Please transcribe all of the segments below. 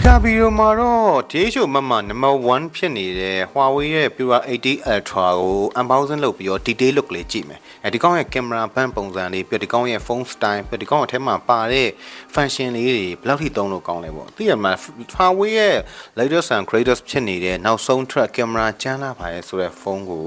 ဒီကဗီဒီယိုမှာတော့ DHO မမနံပါတ်1ဖြစ်နေတဲ့ Huawei ရဲ့ Pura 80 Ultra ကို unboxing လုပ်ပြီးတော့ detail look လေးကြည့်မယ်အဲဒီကောင်းရဲ့ camera ဘန်းပုံစံလေးပြီးတော့ဒီကောင်းရဲ့ phone style ပြီးတော့ဒီကောင်းအထက်မှာပါတဲ့ function လေးတွေဘယ်လောက်ထိသုံးလို့ကောင်းလဲပေါ့သိရမှာ Huawei ရဲ့ latest and greatest ဖြစ်နေတဲ့နောက်ဆုံး track camera ကျန်းလာပါရဲ့ဆိုတဲ့ဖုန်းကို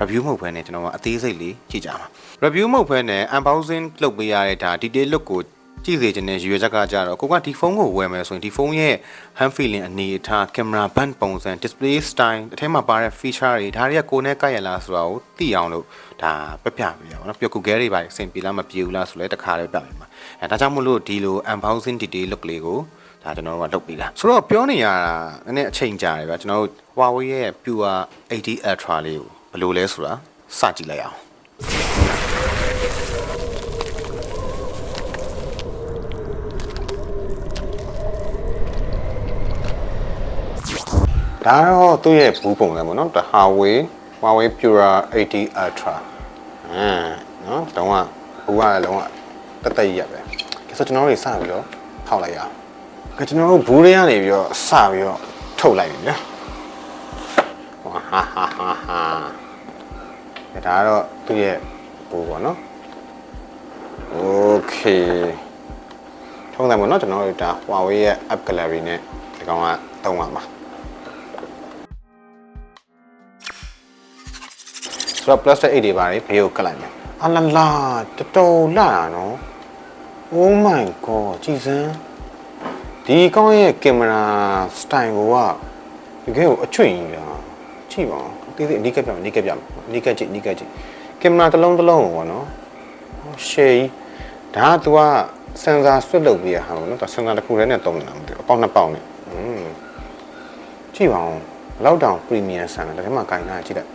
review မဟုတ်ဘဲနဲ့ကျွန်တော်ကအသေးစိတ်လေးကြည့်ကြပါ review မဟုတ်ဘဲနဲ့ unboxing လုပ်ပေးရတဲ့ဒါ detail look ကို ကြည့်စေချင်တဲ့ရွေချက်ကကြတော့ကိုကဒီဖုန်းကိုဝယ်မယ်ဆိုရင်ဒီဖုန်းရဲ့ hand feeling အနေအထား camera band ပုံစံ display style အထဲမှာပါတဲ့ feature တွေဒါတွေကကိုယ်နဲ့ကိုက်ရလားဆိုတာကိုသိအောင်လို့ဒါပြပြပေးရပါတော့ပြ Google တွေပါအဆင်ပြေလားမပြေဘူးလားဆိုလဲတခါလေးပြပေးမှာအဲဒါကြောင့်မို့လို့ဒီလို unboxing detail look လေးကိုဒါကျွန်တော်တို့ကလုပ်ပေးတာဆိုတော့ပြောနေရတာနည်းနည်းအချိန်ကြာတယ်ဗျာကျွန်တော်တို့ Huawei ရဲ့ Pure 80 Ultra လေးကိုဘယ်လိုလဲဆိုတာစကြည့်လိုက်အောင် ဒါတော့သူ့ရဲ့ဘူးပုံစံပေါ့နော်ဒါ Huawei Huawei Pura 80 Ultra အမ်နော်တော့ကဘူးကလည်းလုံးဝတက်တက်ရက်ပဲကဲဆိုကျွန်တော်တို့စပြီးတော့ဖောက်လိုက်ရအောင်ကဲကျွန်တော်တို့ဘူးတွေကနေပြီးတော့စပြီးတော့ထုတ်လိုက်ပြီဗျာဝါဟာဟာဟာဟာကဲဒါကတော့သူ့ရဲ့ဘူးပေါ့နော်โอเคထုံးတယ်ပေါ့နော်ကျွန်တော်တို့ဒါ Huawei ရဲ့ App Gallery နဲ့ဒီကောင်ကတုံးပါမှာ ဆိုတော့ plastic 8တွေပါတယ်ဘေးကိုကတ်လိုက်မယ်အလာလာတော်တော်လာတာနော် oh my god ကြည်စမ်းဒီကောင်းရဲ့ကင်မရာ style ကိုကတကယ်ကိုအချွင့်ကြီးလားကြည့်ပါဦးတေးသေးအနီးကပ်ပြမယ်အနီးကပ်ပြမယ်အနီးကပ်ကြည့်အနီးကပ်ကြည့်ကင်မရာတစ်လုံးတစ်လုံးကိုပေါ့နော်ရှယ်ကြီးဒါက तू ကစင်ဆာဆွတ်လုပ်ပြီးရဟာပေါ့နော်ဒါစင်ဆာတစ်ခုတည်းနဲ့တုံးနေတာမသိဘူးအပေါက်နှစ်ပေါက်နဲ့อืมကြည့်ပါဦးလောက်တောင် premium ဆန်တယ်ဒါထဲမှာကင်ထားကြည့်လိုက်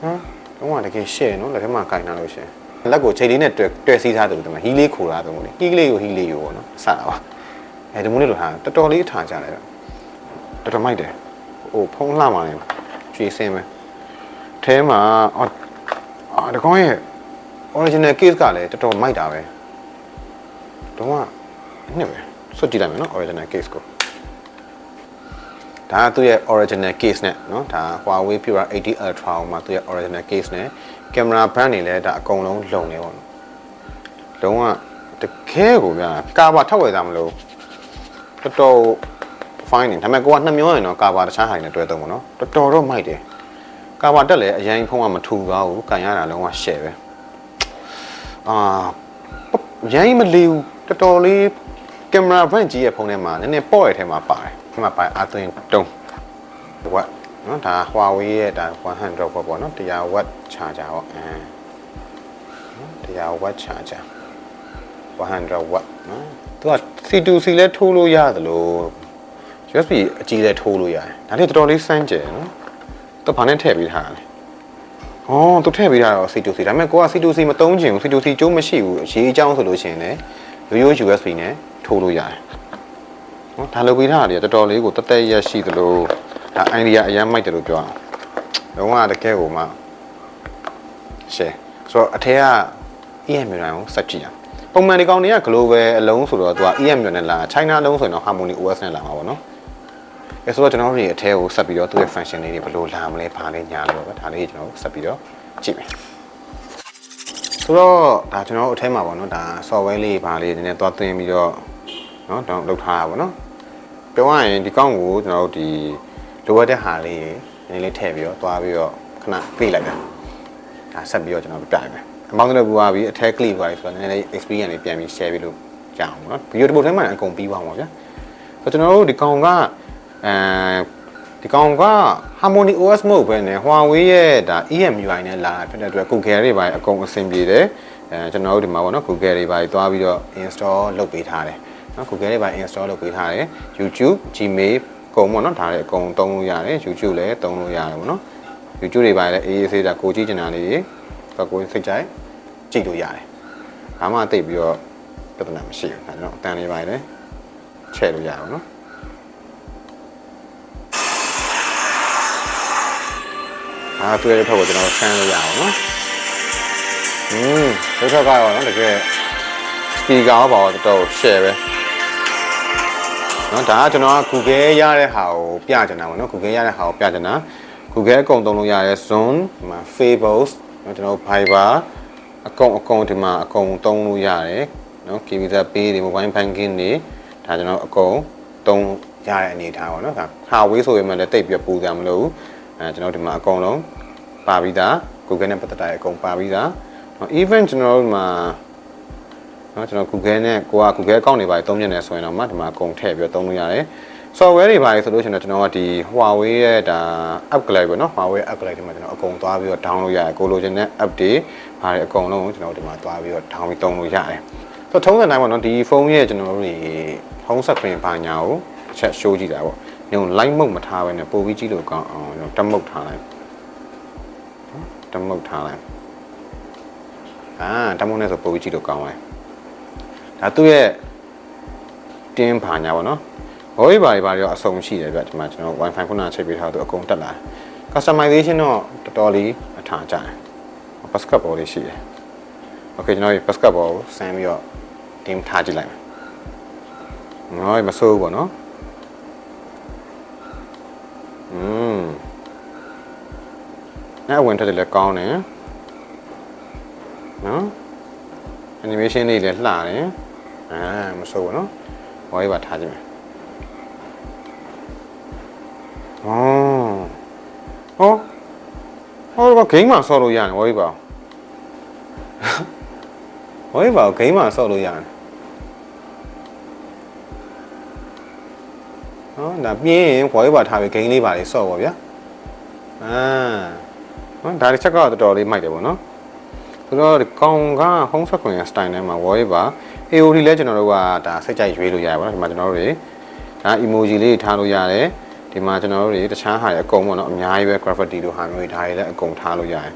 ဟမ်တော့တကယ်ရှယ်နော်လက်ထဲမှာကင်ထားလို့ရှယ်လက်ကိုချိန်လေးနဲ့တွေ့တွေ့စီးထားတယ်ဒီမှာဟီးလေးခိုးတာတုံးလေဟီးလေးကိုဟီးလေးကိုပေါ့နော်စတာပါအဲဒီမို့လို့ဟာတော်တော်လေးထားကြတယ်တော်တော်မိုက်တယ်ဟိုဖုံးလှမှာလေကျွေးစင်းပဲအဲမှာအော်အာဒီကောင်ရဲ့ original case ကလည်းတော်တော်မိုက်တာပဲတော့ကနှစ်ပဲစွတ်ကြည့်လိုက်မယ်နော် original case ကို ဒါကသူ့ရဲ့ original case နဲ့เนาะဒါ Huawei Pure 80 Ultra ဟိုမှာသူ့ရဲ့ original case နဲ့ camera brand တွေလည်းဒါအကုန်လုံးလုံနေပေါ့နော်လုံးဝတကယ်ကိုဗျာကာဘာထောက်ဝယ်သားမလို့တော်တော် fine နေဒါပေမဲ့ကိုကနှစ်မျိုးရင်တော့ကာဘာတခြားဟာတွေနဲ့တွဲသုံးပေါ့နော်တော်တော်တော့မိုက်တယ်ကာဘာတက်လည်းအရင်ဖုံးကမထူပါဘူးကန်ရတာလုံးဝ share ပဲအာရိုင်းမလီဘူးတော်တော်လေးကင်မရာ brand ကြီးရဲ့ဖုန်းထဲမှာနည်းနည်းပေါ့ရထဲမှာပါတယ် ဒီမှာပါအသွင်တုံးဝက်နော်ဒါ Huawei ရဲ့ဒါ100 watt ပေါ့နော်100 watt charger ပေါ့အဲနော်100 watt charger 100 watt နော်သူက C2C လဲထိုးလို့ရတယ်လို့ USB အကြီးလဲထိုးလို့ရတယ်ဒါလေးတော်တော်လေးစမ်းကြယ်နော်သူဘာနဲ့ထည့်ပေးထားလဲဩသူထည့်ပေးထားတော့ C2C ဒါပေမဲ့ကိုက C2C မသုံးချင်ဘူး C2C ကျိုးမရှိဘူးအရေးအကြောင်းဆိုလို့ရှိရင်လည်းရိုးရိုး USB နဲ့ထိုးလို့ရတယ် နော်ဒါလုပ်ပေးထားတယ်တော်တော်လေးကိုတက်တက်ရက်ရှိသလိုဒါ idea အရင်မိုက်တယ်လို့ပြောအောင်လုံးဝတကယ်ကိုမှရှယ်ဆိုတော့အထက်က EM မျိုးတိုင်းကိုစက်ကြည့်ရအောင်ပုံမှန်ဒီကောင်တွေက global အလုံးဆိုတော့သူက EM မျိုးနဲ့လာ China အလုံးဆိုရင်တော့ Harmony OS နဲ့လာမှာပေါ့နော်အဲဆိုတော့ကျွန်တော်တို့ဒီအထဲကိုဆက်ပြီးတော့သူ့ရဲ့ function လေးတွေဘယ်လိုလာမလဲဘာလဲညာလို့ပဲဒါလေးကျွန်တော်ဆက်ပြီးတော့ကြည့်မယ်ဆိုတော့ဒါကျွန်တော်တို့အထဲမှာပေါ့နော်ဒါ software လေးဘာလေးနည်းနည်းသွားသွင်းပြီးတော့နော်တော့လုပ်ထားတာပေါ့နော် ပြောရရင်ဒီကောင့်ကိုကျွန်တော်တို့ဒီလိုအပ်တဲ့ဟာလေးနည်းနည်းလေးထည့်ပြီးတော့သွားပြီးတော့ခဏပြေးလိုက်တယ်ဒါဆက်ပြီးတော့ကျွန်တော်ပြပြမယ်အမောင်းတဲ့ဘူပါပြီးအထက် click ပါပြီးဆိုတော့နည်းနည်းလေး experience လေးပြန်ပြီး share ပြီးလို့ကြအောင်ပေါ့နော်ဗီဒီယိုတစ်ပုတ်ထဲမှာအကုန်ပြီးပါမှာဗျာဆိုတော့ကျွန်တော်တို့ဒီကောင်ကအဲဒီကောင်က Harmony OS မဟုတ်ဘဲနဲ့ Huawei ရဲ့ဒါ EMUI နဲ့လာဖြစ်တဲ့အတွက် Google တွေပါအကုန်အဆင်ပြေတယ်အဲကျွန်တော်တို့ဒီမှာပေါ့နော် Google တွေပါသွားပြီးတော့ install လုပ်ပေးထားတယ် နော် Google တွေပါ install လုပ်ပေးထားတယ် YouTube Gmail ကုန်ပေါ့နော်ဒါလည်းအကုန်သုံးလို့ရတယ် YouTube လည်းသုံးလို့ရတယ်ပေါ့နော် YouTube တွေပါလည်းအေးအေးဆေးတာကိုကြည့်ချင်တာလေးတော့ကိုစိတ်ကြိုက်ကြည့်လို့ရတယ်ဘာမှတိတ်ပြီးတော့ပြဿနာမရှိဘူးဒါကြောင့်အတန်လေးပါလည်းချဲ့လို့ရအောင်နော်အားတွေ့တဲ့ထောက်ကိုကျွန်တော်ဆန်းလို့ရအောင်နော်อืมဒီထောက်ကတော့နော်တကယ်စပီကာရောပါတော့တော်တော် share ပဲ เนาะဒါကကျွန်တော်က Google ရတဲ့ဟာကိုပြချင်တာပေါ့နော် Google ရတဲ့ဟာကိုပြချင်တာ Google အကုန်သုံးလို့ရတယ် Zoom ဒီမှာ Facebook เนาะကျွန်တော် Viber အကုန်အကုန်ဒီမှာအကုန်သုံးလို့ရတယ်เนาะ KVZ Pay တွေ Mobile Banking တွေဒါကျွန်တော်အကုန်သုံးရတဲ့အနေအထားပေါ့နော်ဒါ Huawei ဆိုရင်မှလည်းတိတ်ပြီးပူစရာမလိုဘူးအဲကျွန်တော်ဒီမှာအကုန်လုံးပါပြီးသား Google နဲ့ပတ်သက်တာအကုန်ပါပြီးသားเนาะ even ကျွန်တော်တို့မှာ နော်ကျွန်တော် Google နဲ့ကိုက Google account တွေပါသုံးမြင်နေဆိုရင်တော့မှဒီမှာအကုန်ထည့်ပြီးတော့သုံးလို့ရတယ် software တွေပါလေဆိုလို့ရှိရင်တော့ကျွန်တော်ကဒီ Huawei ရဲ့ဒါ upgrade ပေါ့နော် Huawei upgrade ဒီမှာကျွန်တော်အကုန်သွားပြီးတော့ download ရတယ်ကိုလိုချင်တဲ့ app တွေဘာတွေအကုန်လုံးကိုကျွန်တော်ဒီမှာသွားပြီးတော့ download ပြီးသုံးလို့ရတယ်ဆိုတော့ထုံးစံတိုင်းပေါ့နော်ဒီဖုန်းရဲ့ကျွန်တော်တို့ဒီ home screen ဘာညာကိုချက် show ကြည့်တာပေါ့ညုံ light mode မထားဘဲနဲ့ပို့ပြီးကြည့်လို့ကောင်းအောင်ကျွန်တော်တက် mode ထားလိုက်တက် mode ထားလိုက်အာတက် mode နဲ့ဆိုပို့ပြီးကြည့်လို့ကောင်းလိုက် ဒါသူ့ရဲ့တင်းဘာညာပေါ့နော်ဘောကြီးဘာတွေဘာတွေတော့အစုံရှိတယ်ဗျဒီမှာကျွန်တော် wifi ခုနကချိန်ပေးထားသူအကုန်တက်လာတယ် customization တော့တော်တော်လေးအထာကြတယ် basketball လေးရှိတယ် okay ကျွန်တော်ဒီ basketball ကိုဆန်းပြီးတော့ team ထားကြည့်လိုက်မယ်ငါမဆိုးဘူးပေါ့နော်อืมအဲ့ဝင်ထွက်တယ်လည်းကောင်းတယ်နော် animation လေးလည်းလှတယ် အာမဆိုးဘူးနော်ဘောကြီးပါထားကြည့်မယ်ဩဟောဟောတော့ game မှာဆော့လို့ရတယ်ဘောကြီးပါဘောကြီးပါ game မှာဆော့လို့ရတယ်ဟောဒါပြင်းရင်ဘောကြီးပါထားပြီး game လေးပါလေးဆော့ပါဗျာအာဟောဒါတစ်ချက်ကတော့တော်တော်လေးမိုက်တယ်ပေါ့နော်ဆိုတော့ဒီကောင်က home screen ရဲ့ style နဲ့မှာ wall ပါ AOD လဲကျွန်တော်တို့ကဒါစိတ်ကြိုက်ရွေးလို့ရတယ်ပေါ့နော်ဒီမှာကျွန်တော်တို့တွေဒါ emoji လေးထားလို့ရတယ်ဒီမှာကျွန်တော်တို့တွေတခြားဟာတွေအကုန်ပေါ့နော်အများကြီးပဲ graffiti တို့ဟာမျိုးတွေဒါတွေလည်းအကုန်ထားလို့ရတယ်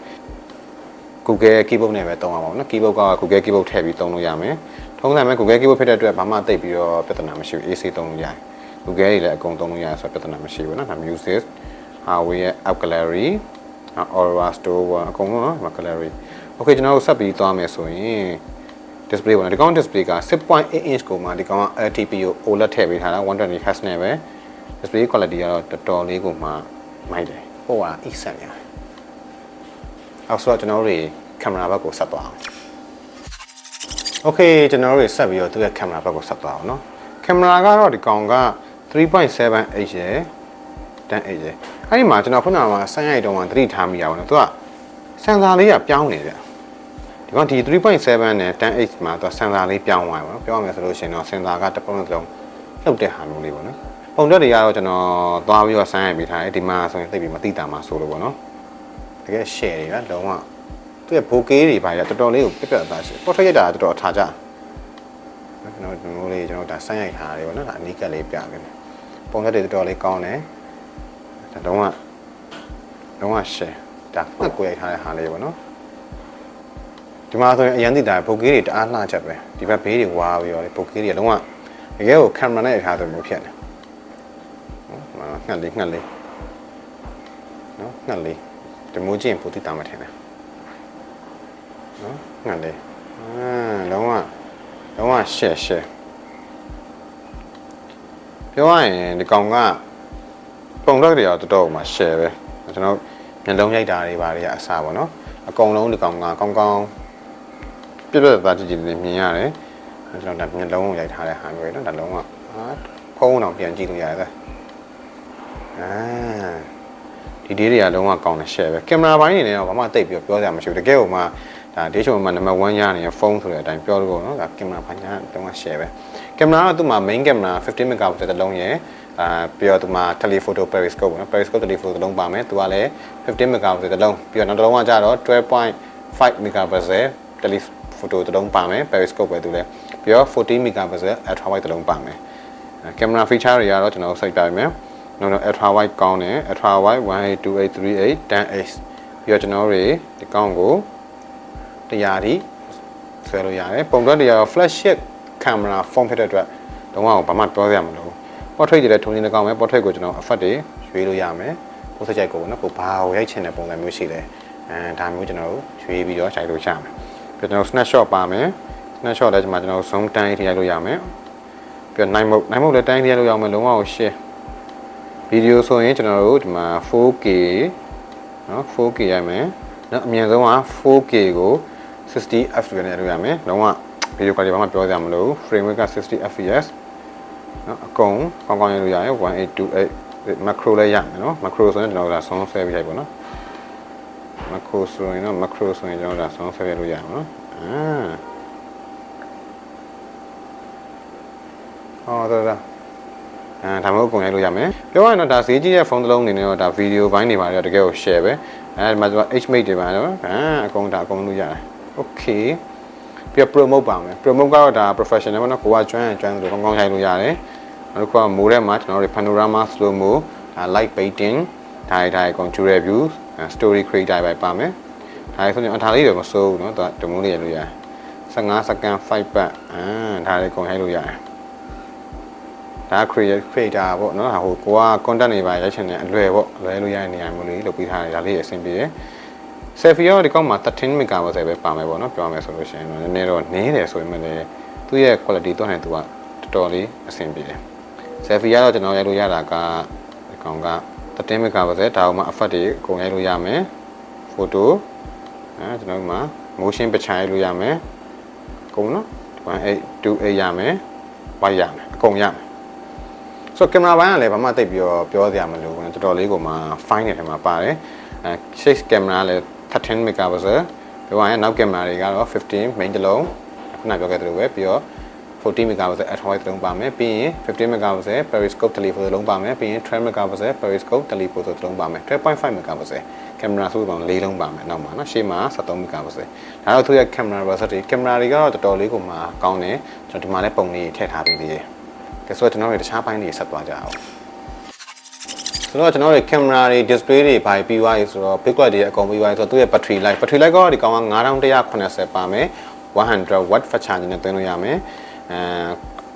Google keyboard နဲ့ပဲသုံးရပါဘူးနော် keyboard က Google keyboard ထည့်ပြီးသုံးလို့ရမယ်ထုံးစံပဲ Google keyboard ဖြစ်တဲ့အတွက်ဘာမှတိတ်ပြီးတော့ပြဿနာမရှိဘူး AC သုံးလို့ရတယ် Google တွေလည်းအကုန်သုံးလို့ရတယ်ဆိုတော့ပြဿနာမရှိဘူးနော်ဒါ music Huawei ရဲ့ app gallery Aura store ပေါ့အကုန်လုံးနော်ဒီမှာ gallery okay ကျွန်တော်တို့ဆက်ပြီးသွားမယ်ဆိုရင် display ပေါ့နော်ဒီကောင် displayက6.8 inch ကိုမှဒီကောင်က LTPO OLED ထည့်ပေးထားတာ120 Hz နဲ့ပဲ display quality ကတော့တော်တော်လေးကိုမှမိုက်တယ်ဟိုက E7 ညာအောက်ဆိုတော့ကျွန်တော်တို့တွေကင်မရာဘက်ကိုဆက်သွားအောင် okay ကျွန်တော်တို့တွေဆက်ပြီးတော့သူ့ရဲ့ကင်မရာဘက်ကိုဆက်သွားအောင်เนาะကင်မရာကတော့ဒီကောင်က3.7 H ရယ်10 H ရယ်အဲ့ဒီမှာကျွန်တော်ခုနကဆန်းရိုက်တုံးကသတိထားမိရပါတော့သူကစင်ဆာလေးကပြောင်းနေတယ် ဒီကောင်ဒီ3.7နဲ့ 10H မှာသူကစင်ဆာလေးပြောင်းသွားတယ်ပေါ့နော်ပြောရမယ်ဆိုလို့ရှိရင်တော့စင်ဆာကတစ်ပုံတစ်လုံးလှုပ်တဲ့ဟာမျိုးလေးပေါ့နော်ပုံတက်တွေကတော့ကျွန်တော်သွားပြီးတော့ဆန်းရိုက်ပေးထားတယ်ဒီမှာဆိုရင်သိပြီးမသိတာမှဆိုလို့ပေါ့နော်တကယ် share တွေကလုံးဝသူရဲ့ဘိုကေးတွေပါရတော်တော်လေးကိုပြက်ပြက်သားရှိပေါ်ထွက်ရတာတော်တော်အထားကြကျွန်တော်ဒီလိုလေးကျွန်တော်ဒါဆန်းရိုက်ထားတယ်ပေါ့နော်ဒါအနီးကပ်လေးပြပေးမယ်ပုံတက်တွေတော်တော်လေးကောင်းတယ်ဒါလုံးဝလုံးဝ share ဒါမှတ်ကိုရိုက်ထားတဲ့ဟာလေးပေါ့နော် ဒီမှာဆိုရင်အရန်တိတာဘုတ်ကေးတွေတအားလှချက်ပဲဒီဘက်ဘေးတွေဝါပြီးတော့ဘုတ်ကေးတွေကလုံးဝတကယ်ကိုကင်မရာနဲ့ရိုက်ထားတယ်မျိုးဖြစ်နေနော်ငှက်လေးငှက်လေးနော်ငှက်လေးဒီမိုးချင်းပူတိတာမထင်နဲ့နော်ငှက်လေးအာလုံးဝလုံးဝရှက်ရှက်ပြောရရင်ဒီကောင်ကပုံတော့တွေတော့တော်တော်မှရှယ်ပဲကျွန်တော်မျက်လုံးရိုက်တာတွေဘာတွေအစားပေါ့နော်အကုန်လုံးဒီကောင်ကကောင်းကောင်း ပြည့်ပြည့်သားကြည့်ကြည့်လေးမြင်ရတယ်ကျွန်တော်ဒါမျက်လုံးကိုရိုက်ထားတဲ့ဟာမျိုးတွေနော်ဒါလုံးဝအာဖုံးအောင်ပြန်ကြည့်လို့ရတယ်အာဒီဒေးတွေကလုံးဝကောင်းတယ် share ပဲကင်မရာဘိုင်းနေတော့ဘာမှတိတ်ပြီးပြောစရာမရှိဘူးတကယ်ကိုမှဒါဒေးချုံမှာနံပါတ်1ရနေတဲ့ဖုန်းဆိုတဲ့အတိုင်းပြောလို့ပေါ့နော်ဒါကင်မရာဘိုင်းကတုံးက share ပဲကင်မရာကသူ့မှာ main camera 15 megapixel တစ်လုံးရယ်အာပြီးတော့ဒီမှာ telephoto periscope ပေါ့နော် periscope telephoto တစ်လုံးပါမယ်သူကလည်း15 megapixel တစ်လုံးပြီးတော့နောက်တစ်လုံးကကြတော့12.5 megapixel telephoto တစ်လုံးပါမယ် periscope ပဲသူလည်းပြီးတော့14 megapixel ultra wide တစ်လုံးပါမယ်ကင်မရာ feature တွေကတော့ကျွန်တော်စိုက်ပြပေးမယ်နော်နော် ultra wide ကောင်းတယ် ultra wide 182838 10x ပြီးတော့ကျွန်တော်တို့ဒီကောင်းကို100ဒီဆွဲလို့ရတယ်ပုံတွက်တွေကတော့ flash ကင်မရာ phone ဖြစ်တဲ့အတွက်တော့ဘာမှပြောရမှာမလို့ portrait တွေလည်းထုံနေတကောင်းမယ် portrait ကိုကျွန်တော် effect တွေရွေးလို့ရမယ်ပုံစံကြိုက်ကိုနော်ကိုဘာကိုရိုက်ချင်တဲ့ပုံစံမျိုးရှိလဲအဲဒါမျိုးကျွန်တော်တို့ရွေးပြီးတော့ခြိုက်လို့ရမယ် ပြီးကျွန်တော် snapshot ပါမယ် snapshot လည်းကျွန်တော်ကျွန်တော် zoom တိုင်းထိရိုက်လို့ရမယ်ပြီးတော့နိုင်မုတ်နိုင်မုတ်လည်းတိုင်းတရားလို့ရအောင်မယ်လုံးဝကို share ဗီဒီယိုဆိုရင်ကျွန်တော်တို့ဒီမှာ 4K နော် 4K ရမယ်နော်အမြင့်ဆုံးက 4K ကို60 fps နဲ့လုပ်ရမယ်လုံးဝဗီဒီယို quality ဘာမှပြောစရာမလိုဘူး frame rate က60 fps နော်အကုန်ကောင်းကောင်းရလို့ရတယ်1828 macro လည်းရမယ်နော် macro ဆိုရင်ကျွန်တော်တို့ဒါဆုံးဆွဲပြလိုက်ပါနော် macro ဆိုရင်တော့ macro ဆိုရင်ကျွန်တော်တို့ဒါဆုံးဆွဲပြလို့ရမှာနော်အာဟောတော့ဒါအဲဒါမျိုးကုန်ရိုက်လို့ရမယ်ပြောရရင်တော့ဒါဈေးကြီးတဲ့ဖုန်းတစ်လုံးအနေနဲ့တော့ဒါဗီဒီယိုပိုင်းတွေပါတော့တကယ်ကို share ပဲအဲဒီမှာကျွန်တော် HMate တွေပါတော့အာအကုန်ဒါအကုန်လို့ရတယ် okay ပြီးတော့ promote ပါမယ် promote ကတော့ဒါ professional ပေါ့နော်ကိုကကျွမ်းရင်ကျွမ်းတယ်ကောင်းကောင်းရိုက်လို့ရတယ်နောက်တစ်ခုကမိုးထဲမှာကျွန်တော်တို့ panorama slow mo ဒါ light painting ဒါတွေဒါတွေအကုန် jewelry view story creator ပဲပါမယ်ဒါတွေဆိုရင်အထားလေးတွေမစိုးဘူးเนาะဒါတမိုးလေးရလို့ရတယ်15 second 5 back အာဒါတွေအကုန်ရိုက်လို့ရတယ်ဒါ creator creator ပေါ့เนาะဟိုကိုက content တွေပါရိုက်ချင်တဲ့အလွယ်ပေါ့လွယ်လို့ရတဲ့နေရာမျိုးလေးလုပ်ပေးထားတယ်ဒါလေးအဆင်ပြေတယ် selfie ရောဒီကောက်မှာ13 megapixel ပဲပါမယ်ပေါ့နော်ပြောမယ်ဆိုလို့ရှိရင်တော့နည်းနည်းတော့နည်းတယ်ဆိုရင်လည်းသူ့ရဲ့ quality တော့နဲ့သူကတော်တော်လေးအဆင်ပြေတယ် selfie ကတော့ကျွန်တော်ရိုက်လို့ရတာကဒီကောင်က 13 megapixel ဒါအောင်မှ effect တွေအကုန်ရိုက်လို့ရမယ် photo အဲကျွန်တော်တို့မှာ motion picture ရိုက်လို့ရမယ်အကုန်နော်ဒီမှာ8 2 8ရမယ် white ရမယ်အကုန်ရမယ်ဆိုတော့ကင်မရာဘိုင်းကလည်းဘာမှတိတ်ပြီးတော့ပြောစရာမလိုဘူးနော်တော်တော်လေးကိုမှ fine တဲ့ထဲမှာပါတယ်အဲ6 camera လည်း13 megapixel ပြောရရင်နောက်ကင်မရာတွေကတော့15 main တစ်လုံးခုနပြောခဲ့သလိုပဲပြီးတော့ 40 megapixel atomwide လုံးပါမယ်ပြီးရင်50 megapixel periscope telephoto လုံးပါမယ်ပြီးရင်10 megapixel periscope telephoto လုံးပါမယ်12.5 megapixel ကင်မရာဆိုတော့၄လုံးပါမယ်နောက်မှာနော်ရှေ့မှာ73 megapixel ဒါတော့သူရဲ့ camera version တွေကင်မရာတွေကတော့တော်တော်လေးကိုမှကောင်းတယ်ကျွန်တော်ဒီမှာလည်းပုံလေးထည့်ထားပေးသေးတယ်ကဲဆိုတော့ကျွန်တော်တို့တခြားပိုင်းတွေဆက်သွားကြအောင်ဆိုတော့ကျွန်တော်တို့ကင်မရာတွေ display တွေဘာပြီးွားရေဆိုတော့ big light တွေအကုန်ပြီးွားရေဆိုတော့သူရဲ့ battery life battery life ကတော့ဒီကောင်က9180ပါမယ်100 watt fast charging နဲ့သွင်းလို့ရမယ် အဲ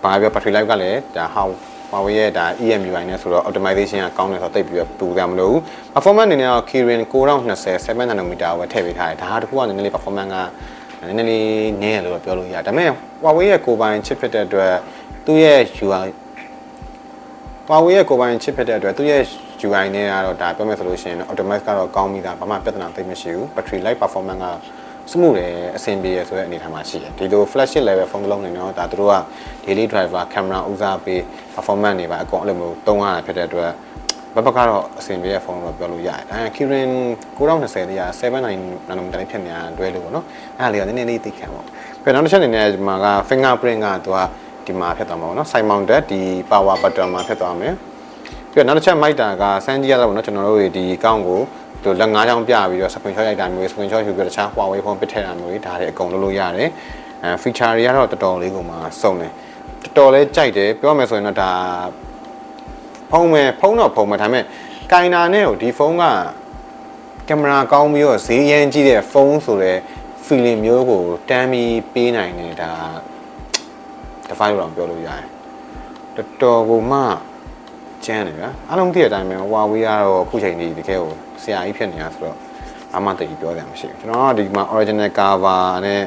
ဘာပြော battery life ကလည်းဒါ how Huawei ရဲ့ဒါ EMUI နဲ့ဆိုတော့ optimization ကကောင်းတယ်ဆိုတော့တိတ်ပြီးတော့ပူကြမလို့ performance အနေနဲ့တော့ Kirin 9020 7 nanometer ပဲထည့်ပေးထားတယ်ဒါကတခုကနည်းနည်းလေး performance ကနည်းနည်းလေးနည်းရလို့ပြောလို့ရတယ်ဒါပေမဲ့ Huawei ရဲ့ကိုယ်ပိုင် chip ဖြစ်တဲ့အတွက်သူ့ရဲ့ UI Huawei ရဲ့ကိုယ်ပိုင် chip ဖြစ်တဲ့အတွက်သူ့ရဲ့ UI နဲ့ကတော့ဒါပြောမယ်ဆိုလို့ရှိရင် optimize ကတော့ကောင်းပြီးသားဘာမှပြဿနာသိပ်မရှိဘူး battery life performance က smooth တယ်အဆင်ပြေရဆိုတဲ့အနေအထားမှာရှိတယ်ဒီလို flagship level ဖုန်းတစ်လုံးနေတော့ဒါတို့က daily driver camera ဦးစားပေး performance တွေပါအကုန်အဲ့လိုမျိုးသုံးရတာဖြစ်တဲ့အတွက်ဘက်ဘက်ကတော့အဆင်ပြေတဲ့ဖုန်းလို့ပြောလို့ရတယ်ဒါပေမဲ့ Kirin 9020လေးက79 nanometer လေးဖြစ်နေတာတွဲလို့ပေါ့နော်အဲ့ဒါလေးကနည်းနည်းလေးသိခံပေါ့ပြီးတော့နောက်တစ်ချက်အနေနဲ့ဒီမှာက fingerprint ကသူကဒီမှာဖြစ်သွားမှာပေါ့နော် side mounted ဒီ power button မှာဖြစ်သွားမယ်ပြီးတော့နောက်တစ်ချက်မိုက်တာကစမ်းကြည့်ရတော့ပေါ့နော်ကျွန်တော်တို့ဒီကောင်းကို သူလက်ငါးချောင်းပြပြီးတော့ screen shot ရိုက်တာမျိုး screen shot ယူပြီးတော့တခြား Huawei ဖုန်းပစ်ထည့်တာမျိုးတွေဒါတွေအကုန်လုပ်လို့ရတယ်အဲ feature တွေကတော့တော်တော်လေးကိုမှစုံတယ်တော်တော်လေးကြိုက်တယ်ပြောမယ်ဆိုရင်တော့ဒါဖုန်းမယ်ဖုန်းတော့ဖုန်းမယ်ဒါပေမဲ့ကင်နာနဲ့ကိုဒီဖုန်းကကင်မရာကောင်းပြီးတော့ဈေးရမ်းကြီးတဲ့ဖုန်းဆိုတဲ့ feeling မျိုးကိုတမ်းပြီးပေးနိုင်တယ်ဒါ device လို့တော့ပြောလို့ရတယ်တော်တော်ကိုမှကျန်းတယ်ဗျာအားလုံးသိတဲ့အတိုင်းပဲ Huawei ကတော့အခုချိန်ကြီးတကယ်ကို ဆရာကြီးဖြစ်နေတာဆိုတော့အမှတည်းပြောတယ်မရှိဘူးကျွန်တော်ကဒီမှာ original cover နဲ့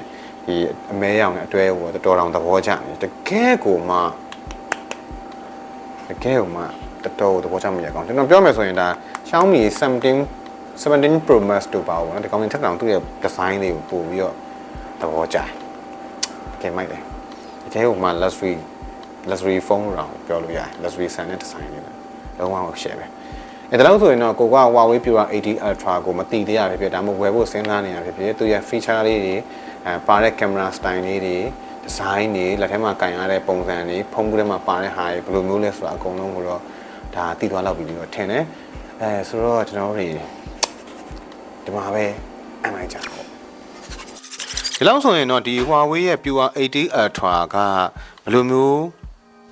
ဒီအမဲရောင်နဲ့အတွဲကိုတော်တော်တောင်သဘောကျနေတကယ်ကိုမှတကယ်ကိုမှတော်တော်သဘောကျမိရကောင်ကျွန်တော်ပြောမယ်ဆိုရင်ဒါ Xiaomi 17 17 Pro Max တို့ပါဘောနော်ဒီကောင်လေးထက်တောင်သူ့ရဲ့ design လေးကိုပို့ပြီးတော့သဘောကျတယ်ကဲမိုက်တယ်တကယ်ကိုမှ luxury luxury phone လို့တော့ပြောလို့ရတယ် luxury ဆန်တဲ့ design လေးပဲလုံးဝကို share ပဲ အဲဒါလို့ဆိုရင်တော့ကိုက Huawei Pura 80 Ultra ကိုမတိသေးရဖြစ်ဖြစ်ဒါမှမဟုတ်ဝယ်ဖို့စဉ်းစားနေရဖြစ်ဖြစ်သူရဲ့ feature လေးတွေအဲပါတဲ့ camera style လေးတွေ design တွေလက်ထဲမှာကင်ရတဲ့ပုံစံတွေဖုန်းထဲမှာပါတဲ့ဟာတွေဘယ်လိုမျိုးလဲဆိုတာအကုန်လုံးကိုတော့ဒါတည်သွားလောက်ပြီလို့တော့ထင်တယ်အဲဆိုတော့ကျွန်တော်တို့တွေဒီမှာပဲအမှန်ကြတော့ဒီလောက်ဆိုရင်တော့ဒီ Huawei ရဲ့ Pure 80 Ultra ကဘယ်လိုမျိုး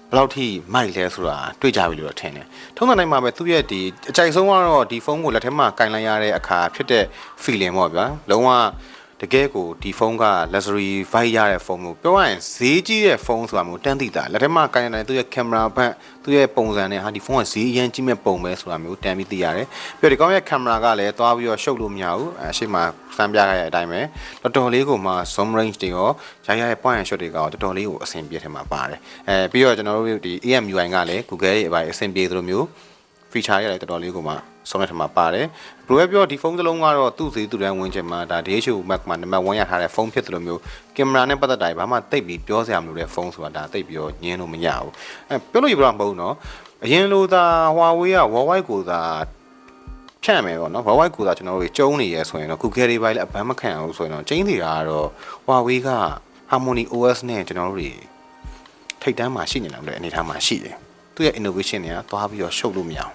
ဘယ်လောက်ထိမိုက်လဲဆိုတာတွေ့ကြပြီလို့တော့ထင်တယ်။ထုံးစံတိုင်းမှာပဲသူ့ရဲ့ဒီအကြိုက်ဆုံးကတော့ဒီဖုန်းကိုလက်ထဲမှာကင်လိုက်ရတဲ့အခါဖြစ်တဲ့ feeling ပေါ့ဗျာ။လုံးဝ တကယ်ကိုဒီဖုန်းက luxury vibe ရတဲ့ဖုန်းမျိုးပြောရရင်ဈေးကြီးတဲ့ဖုန်းဆိုတာမျိုးတန်းသိတာလက်ထက်မှာကိုင်နေတယ်သူရဲ့ camera ဘက်သူရဲ့ပုံစံနဲ့ဟာဒီဖုန်းကဈေးအရင်ကြီးမဲ့ပုံပဲဆိုတာမျိုးတန်းပြီးသိရတယ်ပြီးတော့ဒီကောင်းရဲ့ camera ကလည်းသွားပြီးတော့ရှုပ်လို့မရဘူးအဲရှေ့မှာစမ်းပြခဲ့တဲ့အတိုင်းပဲတော်တော်လေးကိုမှ zoom range တွေရောရရရဲ့ point and shot တွေကရောတော်တော်လေးကိုအဆင်ပြေထဲမှာပါတယ်အဲပြီးတော့ကျွန်တော်တို့ဒီ AMUI ကလည်း Google ရဲ့အပိုင်းအဆင်ပြေသလိုမျိုး feature ရလည်းတော်တော်လေးကိုမှ ဆုံးတဲ့ထမှာပါတယ်ဘယ်လိုပဲပြောဒီဖုန်းတစ်လုံးကတော့သူ့စီသူ့တန်းဝင်ချင်မှာဒါ DHU Max မှာနံပါတ်1ရထားတဲ့ဖုန်းဖြစ်တယ်လို့မျိုးကင်မရာနဲ့ပတ်သက်တာဘာမှတိတ်ပြီးပြောစရာမလိုတဲ့ဖုန်းဆိုတာဒါတိတ်ပြီးတော့ညင်းလို့မရဘူးအဲပြောလို့ရပါမဟုတ်နော်အရင်လိုသာ Huawei က Huawei ကိုသာဖြန့်မယ်ပေါ့နော် Huawei ကိုသာကျွန်တော်တို့ကျုံးနေရဲဆိုရင်တော့ Google တွေပိုင်းလည်းအဘမ်းမခံအောင်ဆိုရင်တော့ကျင်းနေတာကတော့ Huawei က Harmony OS နဲ့ကျွန်တော်တို့တွေထိတ်တန်းမှာရှိနေတယ်အနေထားမှာရှိတယ်သူရဲ့ innovation တွေကသွားပြီးတော့ရှုပ်လို့မရအောင်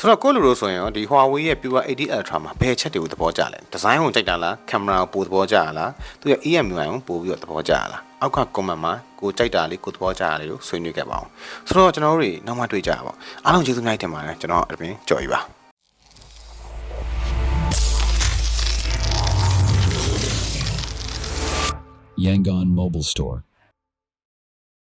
ဆိုတော့ကိုလိုလိုဆိုရင်ရောဒီ Huawei ရဲ့ Pure 80 Ultra မှာဘယ်ချက်တွေကိုသဘောကျလဲဒီဇိုင်းကိုကြိုက်တာလားကင်မရာကိုပိုသဘောကျလားသူရဲ့ EMUI ကိုပိုပြီးတော့သဘောကျလားအောက်က comment မှာကိုကြိုက်တာလေးကိုသဘောကျတာလေးကိုဆွေးနွေးခဲ့ပါအောင်ဆိုတော့ကျွန်တော်တို့တွေနောက်မှတွေ့ကြပါပေါ့အားလုံးကျေးဇူးများတင်ပါတယ်ကျွန်တော်အပြင်ကြော်ယူပါ Yangon Mobile Store.